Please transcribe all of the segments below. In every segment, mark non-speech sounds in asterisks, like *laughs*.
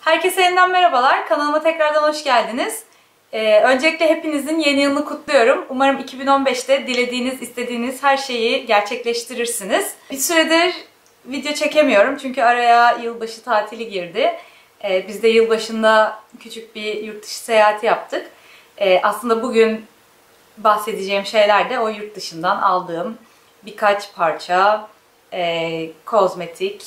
Herkese yeniden merhabalar. Kanalıma tekrardan hoş geldiniz. Ee, öncelikle hepinizin yeni yılını kutluyorum. Umarım 2015'te dilediğiniz, istediğiniz her şeyi gerçekleştirirsiniz. Bir süredir video çekemiyorum çünkü araya yılbaşı tatili girdi. Ee, biz de yılbaşında küçük bir yurt dışı seyahati yaptık. Ee, aslında bugün bahsedeceğim şeyler de o yurt dışından aldığım birkaç parça e, kozmetik,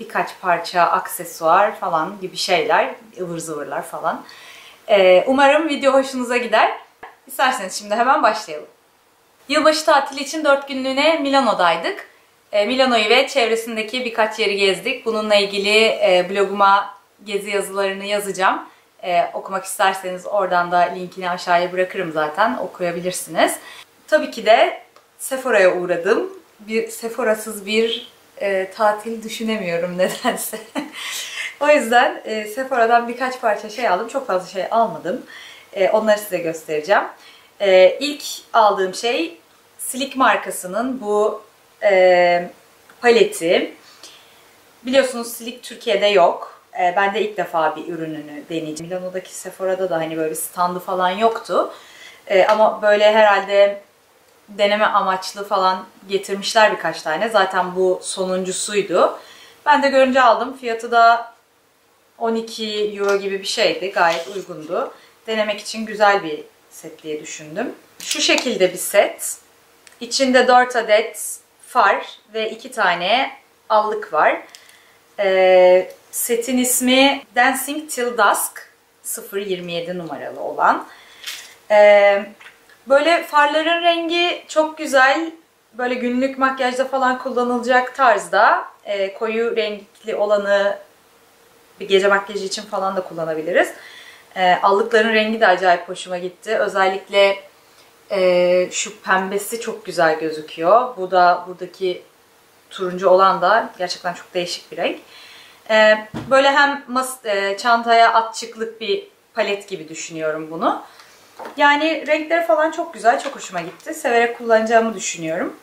birkaç parça aksesuar falan gibi şeyler, ıvır zıvırlar falan. Ee, umarım video hoşunuza gider. İsterseniz şimdi hemen başlayalım. Yılbaşı tatili için 4 günlüğüne Milano'daydık. Ee, Milano'yu ve çevresindeki birkaç yeri gezdik. Bununla ilgili e, bloguma gezi yazılarını yazacağım. Ee, okumak isterseniz oradan da linkini aşağıya bırakırım zaten. Okuyabilirsiniz. Tabii ki de Sephora'ya uğradım. Bir Sephora'sız bir e, tatil düşünemiyorum *laughs* nedense. o yüzden e, Sephora'dan birkaç parça şey aldım. Çok fazla şey almadım. E, onları size göstereceğim. E, ilk aldığım şey Slick markasının bu e, paleti. Biliyorsunuz Slick Türkiye'de yok. E, ben de ilk defa bir ürününü deneyeceğim. Milano'daki Sephora'da da hani böyle standı falan yoktu. E, ama böyle herhalde deneme amaçlı falan getirmişler birkaç tane. Zaten bu sonuncusuydu. Ben de görünce aldım. Fiyatı da 12 euro gibi bir şeydi. Gayet uygundu. Denemek için güzel bir set diye düşündüm. Şu şekilde bir set. İçinde 4 adet far ve 2 tane allık var. Ee, setin ismi Dancing Till Dusk 027 numaralı olan. Ee, Böyle farların rengi çok güzel. Böyle günlük makyajda falan kullanılacak tarzda. E, koyu renkli olanı bir gece makyajı için falan da kullanabiliriz. E, allıkların rengi de acayip hoşuma gitti. Özellikle e, şu pembesi çok güzel gözüküyor. Bu da buradaki turuncu olan da gerçekten çok değişik bir renk. E, böyle hem mas e, çantaya atçıklık bir palet gibi düşünüyorum bunu. Yani renkleri falan çok güzel, çok hoşuma gitti. Severek kullanacağımı düşünüyorum.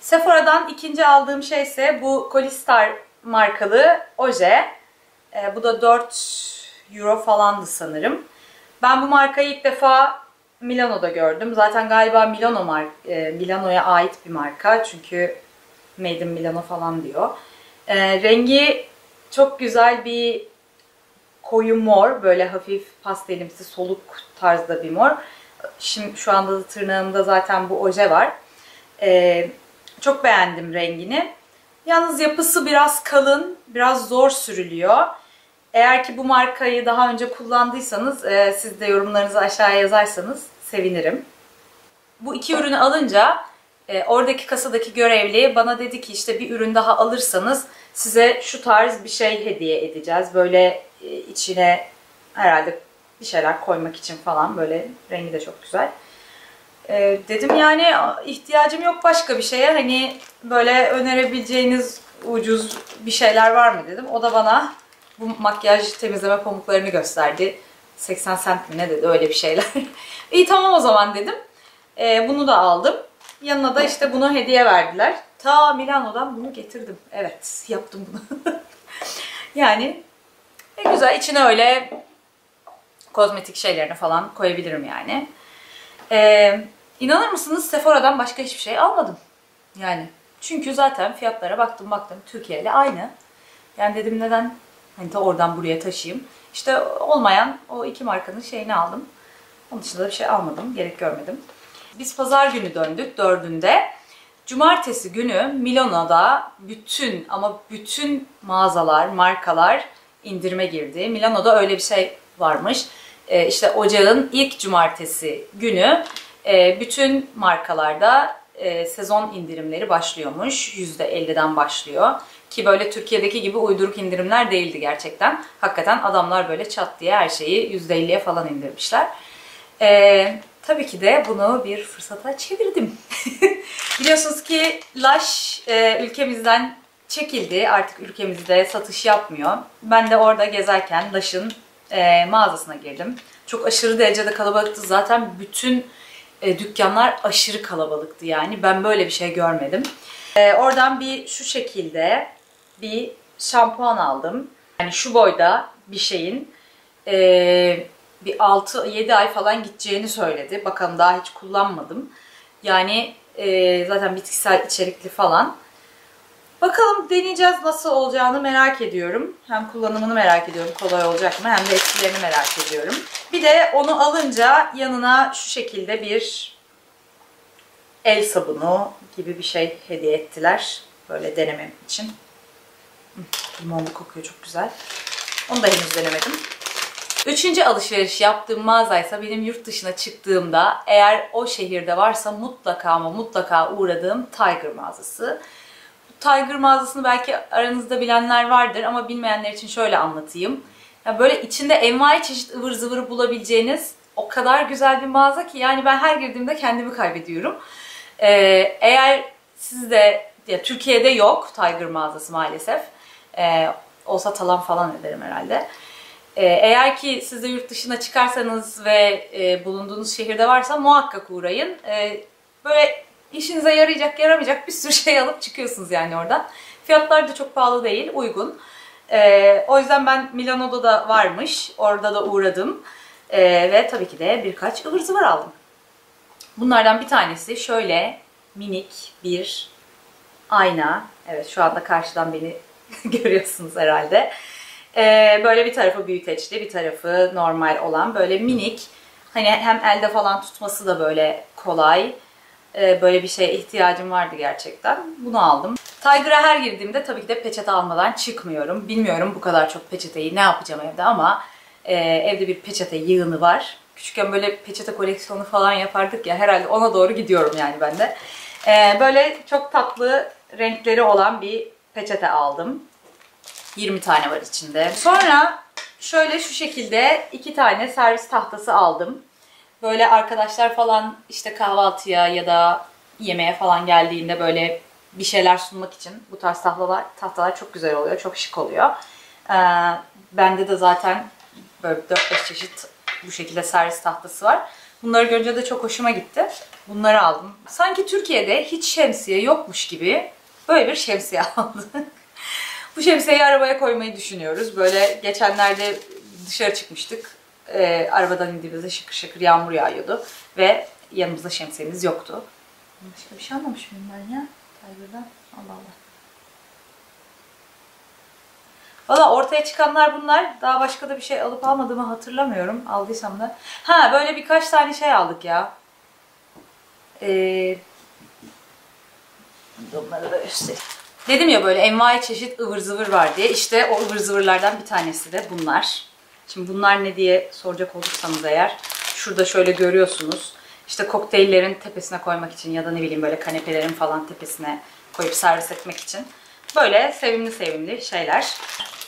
Sephora'dan ikinci aldığım şey ise bu Colistar markalı oje. E, bu da 4 euro falandı sanırım. Ben bu markayı ilk defa Milano'da gördüm. Zaten galiba Milano e, Milano'ya ait bir marka. Çünkü Made in Milano falan diyor. E, rengi çok güzel bir koyu mor. Böyle hafif pastelimsi soluk tarzda bir mor. Şimdi şu anda da tırnağımda zaten bu oje var. Ee, çok beğendim rengini. Yalnız yapısı biraz kalın, biraz zor sürülüyor. Eğer ki bu markayı daha önce kullandıysanız e, siz de yorumlarınızı aşağıya yazarsanız sevinirim. Bu iki ürünü alınca e, oradaki kasadaki görevli bana dedi ki işte bir ürün daha alırsanız size şu tarz bir şey hediye edeceğiz. Böyle e, içine herhalde bir şeyler koymak için falan böyle rengi de çok güzel. Ee, dedim yani ihtiyacım yok başka bir şeye. Hani böyle önerebileceğiniz ucuz bir şeyler var mı dedim. O da bana bu makyaj temizleme pamuklarını gösterdi. 80 cent mi ne dedi öyle bir şeyler. *laughs* İyi tamam o zaman dedim. Ee, bunu da aldım. Yanına da işte bunu hediye verdiler. Ta Milano'dan bunu getirdim. Evet yaptım bunu. *laughs* yani e, güzel içine öyle kozmetik şeylerini falan koyabilirim yani. Ee, inanır mısınız Sephora'dan başka hiçbir şey almadım. Yani çünkü zaten fiyatlara baktım baktım Türkiye ile aynı. Yani dedim neden hani de oradan buraya taşıyayım. İşte olmayan o iki markanın şeyini aldım. Onun dışında bir şey almadım. Gerek görmedim. Biz pazar günü döndük dördünde. Cumartesi günü Milano'da bütün ama bütün mağazalar, markalar indirime girdi. Milano'da öyle bir şey varmış e, işte ocağın ilk cumartesi günü e, bütün markalarda e, sezon indirimleri başlıyormuş. %50'den başlıyor. Ki böyle Türkiye'deki gibi uyduruk indirimler değildi gerçekten. Hakikaten adamlar böyle çat diye her şeyi %50'ye falan indirmişler. E, tabii ki de bunu bir fırsata çevirdim. *laughs* Biliyorsunuz ki Lush e, ülkemizden çekildi. Artık ülkemizde satış yapmıyor. Ben de orada gezerken Lush'ın e, mağazasına girdim. Çok aşırı derecede kalabalıktı. Zaten bütün e, dükkanlar aşırı kalabalıktı yani. Ben böyle bir şey görmedim. E, oradan bir şu şekilde bir şampuan aldım. Yani şu boyda bir şeyin e, bir 6-7 ay falan gideceğini söyledi. Bakalım daha hiç kullanmadım. Yani e, zaten bitkisel içerikli falan. Bakalım deneyeceğiz nasıl olacağını merak ediyorum. Hem kullanımını merak ediyorum kolay olacak mı hem de etkilerini merak ediyorum. Bir de onu alınca yanına şu şekilde bir el sabunu gibi bir şey hediye ettiler. Böyle denemem için. Limonlu kokuyor çok güzel. Onu da henüz denemedim. Üçüncü alışveriş yaptığım mağazaysa benim yurt dışına çıktığımda eğer o şehirde varsa mutlaka ama mutlaka uğradığım Tiger mağazası. Tiger mağazasını belki aranızda bilenler vardır ama bilmeyenler için şöyle anlatayım. Yani böyle içinde envai çeşit ıvır zıvır bulabileceğiniz o kadar güzel bir mağaza ki yani ben her girdiğimde kendimi kaybediyorum. Ee, eğer sizde ya Türkiye'de yok Tiger mağazası maalesef. Ee, olsa talan falan ederim herhalde. Ee, eğer ki siz de yurt dışına çıkarsanız ve e, bulunduğunuz şehirde varsa muhakkak uğrayın. Ee, böyle işinize yarayacak, yaramayacak bir sürü *laughs* şey alıp çıkıyorsunuz yani oradan. Fiyatlar da çok pahalı değil, uygun. Ee, o yüzden ben Milano'da da varmış, orada da uğradım. Ve tabii ki de birkaç ıvır zıvır aldım. Bunlardan bir tanesi şöyle minik bir ayna. Evet şu anda karşıdan beni *laughs* görüyorsunuz herhalde. Ee, böyle bir tarafı büyüteçli, bir tarafı normal olan böyle minik. Hani hem elde falan tutması da böyle kolay. Ee, böyle bir şeye ihtiyacım vardı gerçekten. Bunu aldım. Tiger'a her girdiğimde tabii ki de peçete almadan çıkmıyorum. Bilmiyorum bu kadar çok peçeteyi ne yapacağım evde ama e, evde bir peçete yığını var. Küçükken böyle peçete koleksiyonu falan yapardık ya herhalde ona doğru gidiyorum yani ben de. Ee, böyle çok tatlı renkleri olan bir peçete aldım. 20 tane var içinde. Sonra şöyle şu şekilde iki tane servis tahtası aldım. Böyle arkadaşlar falan işte kahvaltıya ya da yemeğe falan geldiğinde böyle bir şeyler sunmak için bu tarz tahtalar, tahtalar çok güzel oluyor. Çok şık oluyor. Ee, bende de zaten böyle 4-5 çeşit bu şekilde servis tahtası var. Bunları görünce de çok hoşuma gitti. Bunları aldım. Sanki Türkiye'de hiç şemsiye yokmuş gibi böyle bir şemsiye *laughs* aldım. Bu şemsiyeyi arabaya koymayı düşünüyoruz. Böyle geçenlerde dışarı çıkmıştık. Ee, arabadan indiğimizde şıkır şıkır yağmur yağıyordu. Ve yanımızda şemsiyemiz yoktu. Başka bir şey almamış mıyım ben ya? Tiger'dan. Allah Allah. Valla ortaya çıkanlar bunlar. Daha başka da bir şey alıp almadığımı hatırlamıyorum. Aldıysam da. Ha böyle birkaç tane şey aldık ya. Ee, onları da göstereyim. Dedim ya böyle envai çeşit ıvır zıvır var diye. İşte o ıvır zıvırlardan bir tanesi de bunlar. Şimdi bunlar ne diye soracak olursanız eğer. Şurada şöyle görüyorsunuz. İşte kokteyllerin tepesine koymak için ya da ne bileyim böyle kanepelerin falan tepesine koyup servis etmek için. Böyle sevimli sevimli şeyler.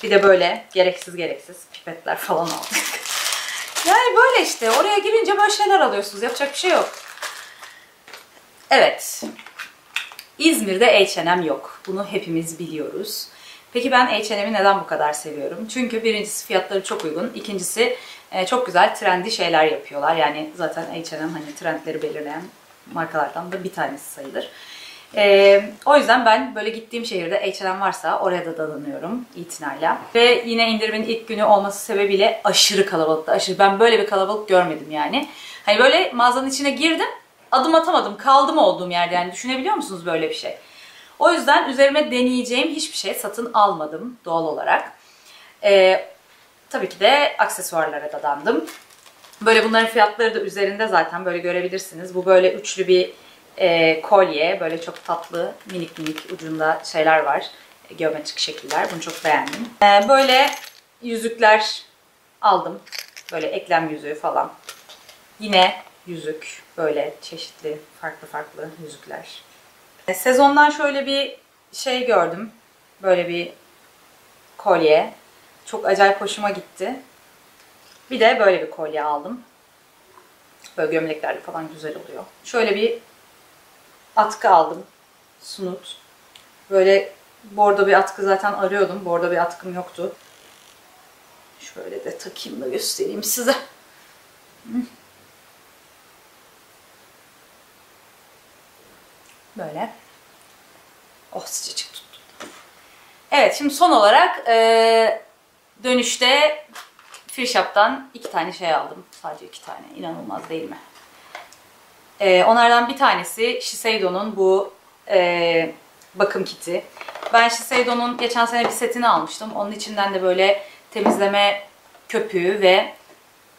Bir de böyle gereksiz gereksiz pipetler falan aldık. *laughs* yani böyle işte oraya girince böyle şeyler alıyorsunuz. Yapacak bir şey yok. Evet. İzmir'de H&M yok. Bunu hepimiz biliyoruz. Peki ben H&M'i neden bu kadar seviyorum? Çünkü birincisi fiyatları çok uygun. İkincisi e, çok güzel trendy şeyler yapıyorlar. Yani zaten H&M hani trendleri belirleyen markalardan da bir tanesi sayılır. Ee, o yüzden ben böyle gittiğim şehirde H&M varsa oraya da dadanıyorum itinayla. Ve yine indirimin ilk günü olması sebebiyle aşırı kalabalıktı. Aşırı. Ben böyle bir kalabalık görmedim yani. Hani böyle mağazanın içine girdim adım atamadım. Kaldım olduğum yerde yani düşünebiliyor musunuz böyle bir şey? O yüzden üzerime deneyeceğim hiçbir şey satın almadım doğal olarak. Ee, tabii ki de aksesuarlara dadandım. Böyle bunların fiyatları da üzerinde zaten böyle görebilirsiniz. Bu böyle üçlü bir e, kolye. Böyle çok tatlı minik minik ucunda şeyler var. E, geometrik şekiller. Bunu çok beğendim. E, böyle yüzükler aldım. Böyle eklem yüzüğü falan. Yine yüzük. Böyle çeşitli farklı farklı yüzükler. E, sezondan şöyle bir şey gördüm. Böyle bir kolye. Çok acayip hoşuma gitti. Bir de böyle bir kolye aldım. Böyle gömleklerle falan güzel oluyor. Şöyle bir atkı aldım. Sunut. Böyle bordo bir atkı zaten arıyordum. Bordo bir atkım yoktu. Şöyle de takayım da göstereyim size. *laughs* Böyle. Oh sıcacık tuttu. Evet şimdi son olarak e, dönüşte Free Shop'tan iki tane şey aldım. Sadece iki tane. İnanılmaz değil mi? Ee, onlardan bir tanesi Shiseido'nun bu e, bakım kiti. Ben Shiseido'nun geçen sene bir setini almıştım. Onun içinden de böyle temizleme köpüğü ve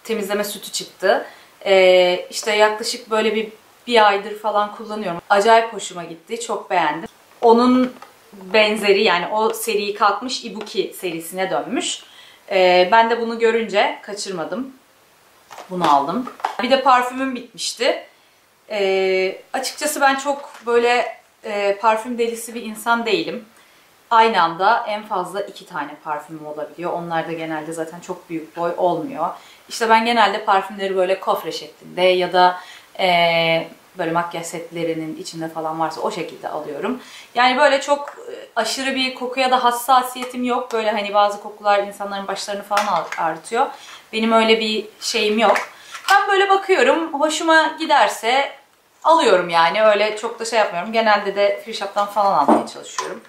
temizleme sütü çıktı. Ee, işte yaklaşık böyle bir, bir aydır falan kullanıyorum. Acayip hoşuma gitti. Çok beğendim. Onun benzeri yani o seriyi kalkmış Ibuki serisine dönmüş. Ee, ben de bunu görünce kaçırmadım. Bunu aldım. Bir de parfümüm bitmişti. Ee, açıkçası ben çok böyle e, parfüm delisi bir insan değilim. Aynı anda en fazla iki tane parfümüm olabiliyor. Onlar da genelde zaten çok büyük boy olmuyor. İşte ben genelde parfümleri böyle kofre şeklinde ya da e, böyle makyaj setlerinin içinde falan varsa o şekilde alıyorum. Yani böyle çok e, aşırı bir kokuya da hassasiyetim yok. Böyle hani bazı kokular insanların başlarını falan ağrıtıyor. Benim öyle bir şeyim yok. Ben böyle bakıyorum. Hoşuma giderse alıyorum yani. Öyle çok da şey yapmıyorum. Genelde de Free Shop'tan falan almaya çalışıyorum.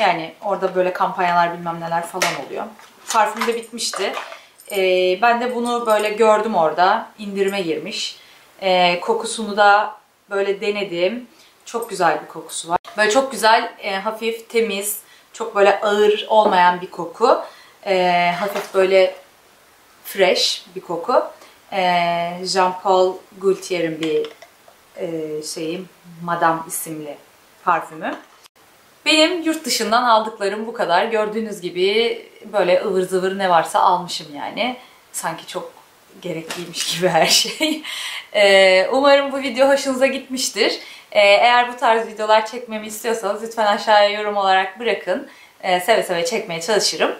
Yani orada böyle kampanyalar bilmem neler falan oluyor. Parfüm de bitmişti. Ee, ben de bunu böyle gördüm orada. İndirime girmiş. Ee, kokusunu da böyle denedim. Çok güzel bir kokusu var. Böyle çok güzel, e, hafif, temiz, çok böyle ağır olmayan bir koku. E, hafif böyle fresh bir koku. E, Jean-Paul Gaultier'in bir e, şeyim, Madame isimli parfümü. Benim yurt dışından aldıklarım bu kadar. Gördüğünüz gibi böyle ıvır zıvır ne varsa almışım yani. Sanki çok gerekliymiş gibi her şey. *laughs* Ee, umarım bu video hoşunuza gitmiştir. Ee, eğer bu tarz videolar çekmemi istiyorsanız lütfen aşağıya yorum olarak bırakın. Ee, seve seve çekmeye çalışırım.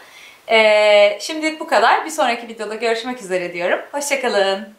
Şimdilik bu kadar. Bir sonraki videoda görüşmek üzere diyorum. Hoşçakalın.